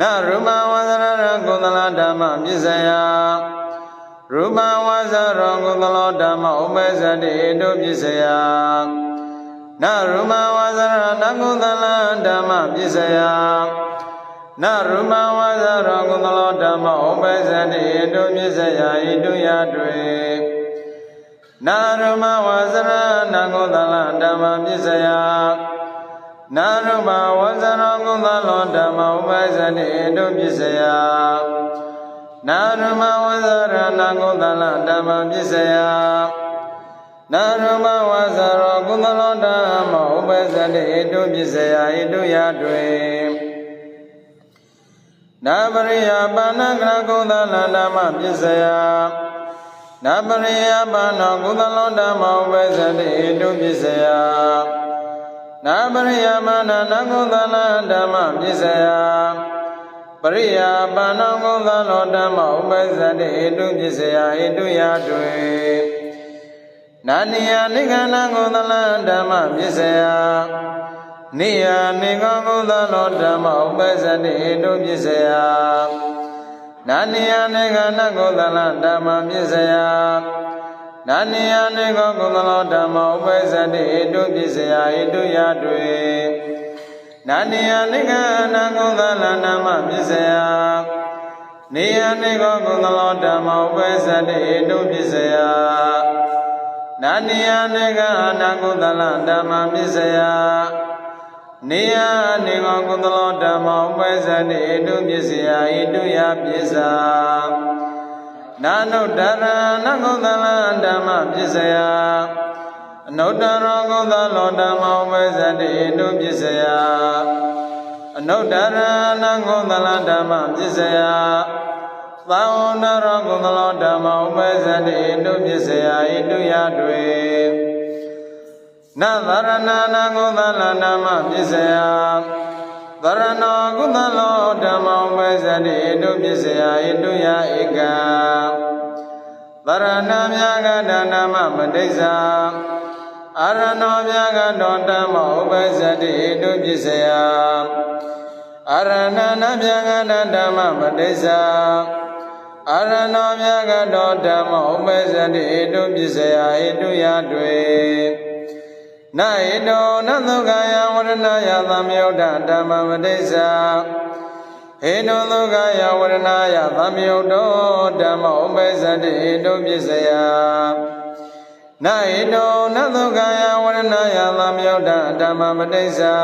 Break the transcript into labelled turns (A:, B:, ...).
A: နရူပဝါဇရရကုသလဓမ္မပစ္စယရူပဝါဇရောကုသလောဓမ္မဥပ္ပဇ္ဇတိတုပစ္စယနရူပဝါဇရနကုသလဓမ္မပစ္စယနရူပဝါဇရောကုသလောဓမ္မဥပ္ပဇ္ဇတိတုပစ္စယဣတုယတွေနာရမဝါဇရနကုသလဓမ္မပစ္စယ နာရမဝါဇရောကုသလောဓမ္မဥပ္ပဇ္ဇတိတုပစ္စယနာရမဝါဇရနကုသလဓမ္မပစ္စယနာရမဝါဇရောကုသလောဓမ္မဥပ္ပဇ္ဇတိတုပစ္စယဣတုယတွေနာပရိယပါဏကရကုသလဓမ္မပစ္စယနာပရိယပါဏကုသလောဓမ္မဥပ္ပဇ္ဇတိတုပစ္စယ နာပရိယမနာနကုသလဓမ္မပစ္စယပရိယပါဏကုသလောဓမ္မဥပ္ပဇ္ဇတိတုပစ္စယဣတုယတွေနာနိယနိဂန္နကုသလဓမ္မပစ္စယနိယနိကောကုသလောဓမ္မဥပ္ပဇ္ဇတိတုပစ္စယနာနိယနိဂန္နကုသလဓမ္မပစ္စယ နာနိယနိကောကုသလောဓမ္မဥပ္ပဇ္ဇတိတုပစ္စယဣတုယတွေနာနိယနိဂန္နကုသလဓမ္မပစ္စယနိယနိကောကုသလောဓမ္မဥပ္ပဇ္ဇတိတုပစ္စယနာနိယနိဂန္နကုသလဓမ္မပစ္စယနေယနေကောကုသလောဓမ္မဥပ္ပဇ္ဇတိဣတုပစ္စယဣတုယပစ္စာ နာနုတ္တရနကုသလဓမ္မပစ္စယအနုတ္တရောကုသလောဓမ္မဥပ္ပဇ္ဇတိဣတုပစ္စယအနုတ္တရနကုသလဓမ္မပစ္စယသာဝနရောကုသလောဓမ္မဥပ္ပဇ္ဇတိဣတုပစ္စယဣတုယတွေနသရဏနာကုသလဓမ္မပစ္စယ သရဏောကုသလောဓမ္မောပဇ္ဇတိဣတုပစ္စယဣတုယဧကံသရဏမြာကတနာမမတိစ္ဆာအာရဏောမြာကတောဓမ္မောပဇ္ဇတိဣတုပစ္စယအာရဏနာမြာကတဓမ္မမတိစ္ဆာအာရဏောမြာကတောဓမ္မောပဇ္ဇတိဣတုပစ္စယဣတုယတွေ နာဟိတောနသုခာယဝရဏယသမယုဒ္ဓဓမ္မမတိစ္ဆာဟေတောသုခာယဝရဏယသမယုဒ္ဓဓမ္မဥပ္ပဇ္ဇတိဟေတောပစ္စယနာဟိတောနသုခာယဝရဏယသမယုဒ္ဓဓမ္မမတိစ္ဆာ